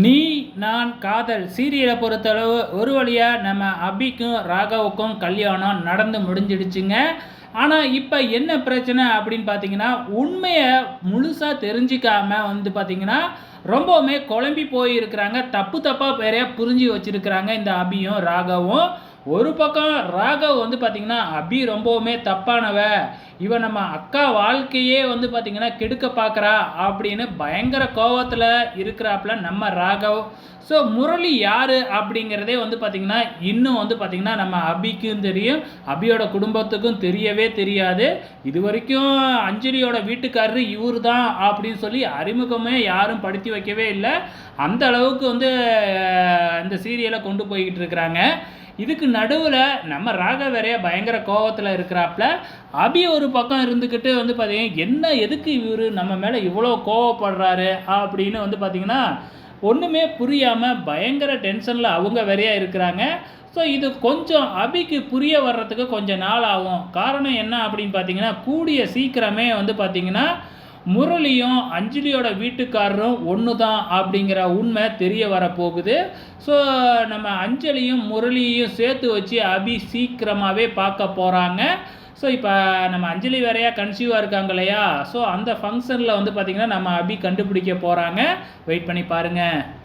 நீ நான் காதல். சீரியலை பொறுத்தளவு ஒரு வழியாக நம்ம அபிக்கும் ராகவுக்கும் கல்யாணம் நடந்து முடிஞ்சிடுச்சுங்க. ஆனால் இப்போ என்ன பிரச்சனை அப்படின்னு பார்த்தீங்கன்னா உண்மையை முழுசாக தெரிஞ்சிக்காம வந்து பார்த்தீங்கன்னா ரொம்பவுமே குழம்பி போயிருக்கிறாங்க. தப்பு தப்பாக பேரையாக புரிஞ்சு வச்சுருக்கிறாங்க இந்த அபியும் ராகவும். ஒரு பக்கம் ராகவ் வந்து பார்த்திங்கன்னா அபி ரொம்பவுமே தப்பானவ இவன் நம்ம அக்கா வாழ்க்கையே வந்து பார்த்திங்கன்னா கெடுக்க பார்க்குறா அப்படின்னு பயங்கர கோவத்தில் இருக்கிறாப்புல நம்ம ராகவ். ஸோ முரளி யார் அப்படிங்கிறதே வந்து பார்த்திங்கன்னா இன்னும் வந்து பார்த்திங்கன்னா நம்ம அபிக்கும் தெரியும். அபியோட குடும்பத்துக்கும் தெரியவே தெரியாது. இது வரைக்கும் அஞ்சலியோட வீட்டுக்காரரு இவர் தான் அப்படின்னு சொல்லி அறிமுகமே யாரும் படுத்தி வைக்கவே இல்லை. அந்த அளவுக்கு வந்து இந்த சீரியலை கொண்டு போய்கிட்டு இருக்கிறாங்க. இதுக்கு நடுவில் நம்ம ராகவேரைய பயங்கர கோவத்தில் இருக்கிறாப்புல அபி ஒரு பக்கம் இருந்துக்கிட்டு வந்து பார்த்தீங்கன்னா என்ன எதுக்கு இவர் நம்ம மேலே இவ்வளோ கோவப்படுறாரு? அப்படின்னு வந்து பார்த்தீங்கன்னா ஒன்றுமே புரியாமல் பயங்கர டென்ஷனில் அவங்க வேறையாக இருக்கிறாங்க. ஸோ இது கொஞ்சம் அபிக்கு புரிய வர்றதுக்கு கொஞ்சம் நாள் ஆகும். காரணம் என்ன அப்படின்னு பார்த்தீங்கன்னா கூடிய சீக்கிரமே வந்து பார்த்தீங்கன்னா முரளியும் அஞ்சலியோட வீட்டுக்காரரும் ஒன்று தான் அப்படிங்கிற உண்மை தெரிய வரப்போகுது ஸோ நம்ம அஞ்சலியும் முரளியையும் சேர்த்து வச்சு அபி சீக்கிரமாகவே பார்க்க போகிறாங்க ஸோ இப்போ நம்ம அஞ்சலி வேறையா கன்சீவாக இருக்காங்க இல்லையா? ஸோ அந்த ஃபங்க்ஷனில் வந்து பார்த்திங்கன்னா நம்ம அபி கண்டுபிடிக்க போகிறாங்க வெயிட் பண்ணி பாருங்கள்